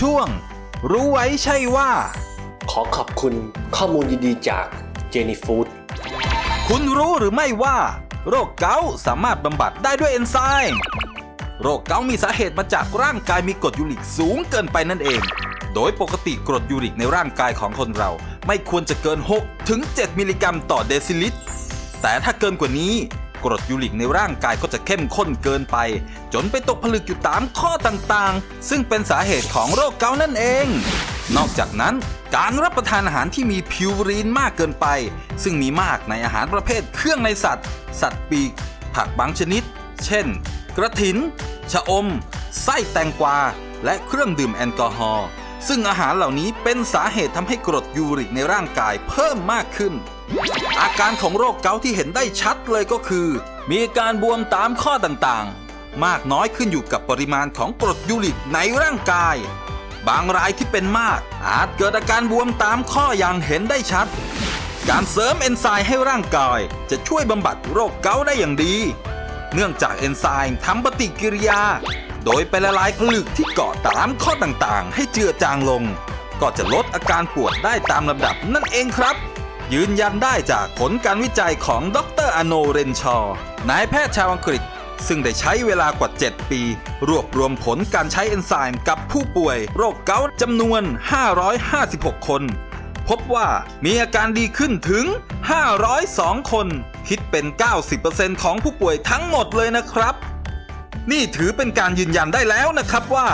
ช่วง รู้ไว้ใช่ว่า ขอขอบคุณข้อมูลดีๆจากเจนี่ฟู้ดคุณรู้หรือไม่ว่า โรคเกาต์สามารถบำบัดได้ด้วยเอนไซม์โรคเกาต์มีสาเหตุมาจากร่างกายมีกรดยูริกสูงเกินไปนั่นเอง โดยปกติกรดยูริกในร่างกายของคนเรา ไม่ควรจะเกิน 6 ถึง 7 มิลลิกรัมต่อเดซิลิตรแต่ถ้าเกินกว่านี้ กรดยูริกในร่างกายก็จะเข้มข้นเกินไป จนไปตกผลึกอยู่ตามข้อต่างๆ ซึ่งเป็นสาเหตุของโรคเกาต์นั่นเอง นอกจากนั้นการรับประทานอาหารที่มีพิวรีนมากเกินไป ซึ่งมีมากในอาหารประเภทเครื่องในสัตว์ สัตว์ปีก ผักบางชนิด เช่น กระถิน ชะอม ไส้แตงกวา และเครื่องดื่มแอลกอฮอล์ซึ่งอาหารเหล่านี้เป็นสาเหตุทำให้กรดยูริกในร่างกายเพิ่มมากขึ้น อาการของโรคเกาต์ที่เห็นได้ชัดเลยก็คือ มีการบวมตามข้อต่างๆ มากน้อยขึ้นอยู่กับปริมาณของกรดยูริกในร่างกาย บางรายที่เป็นมาก อาจเกิดอาการบวมตามข้ออย่างเห็นได้ชัด การเสริมเอนไซม์ให้ร่างกายจะช่วยบำบัดโรคเกาต์ได้อย่างดี เนื่องจากเอนไซม์ทำปฏิกิริยา โดยไปละลายผลึกที่เกาะตามข้อต่างๆ ให้เจือจางลง ก็จะลดอาการปวดได้ตามลำดับนั่นเองครับ ยืนยันได้จากผลการวิจัยของดรอโนเรนชอร์นายแพทย์ชาวอังกฤษ ซึ่งได้ใช้เวลากว่า 7 ปี รวบรวมผลการใช้เอนไซม์กับผู้ป่วย โรคเกาต์จำนวน 556 คน พบว่ามีอาการดีขึ้นถึง 502 คน คิดเป็น 90%ของผู้ป่วยทั้งหมดเลยนะครับ นี่ถือเป็นการยืนยันได้แล้วนะครับว่า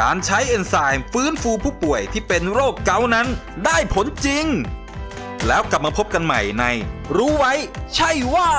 การใช้เอนไซม์ฟื้นฟูผู้ป่วยที่เป็นโรคเกาต์นั้นได้ผลจริง แล้วกลับมาพบกันใหม่ใน รู้ไว้ ใช่ว่า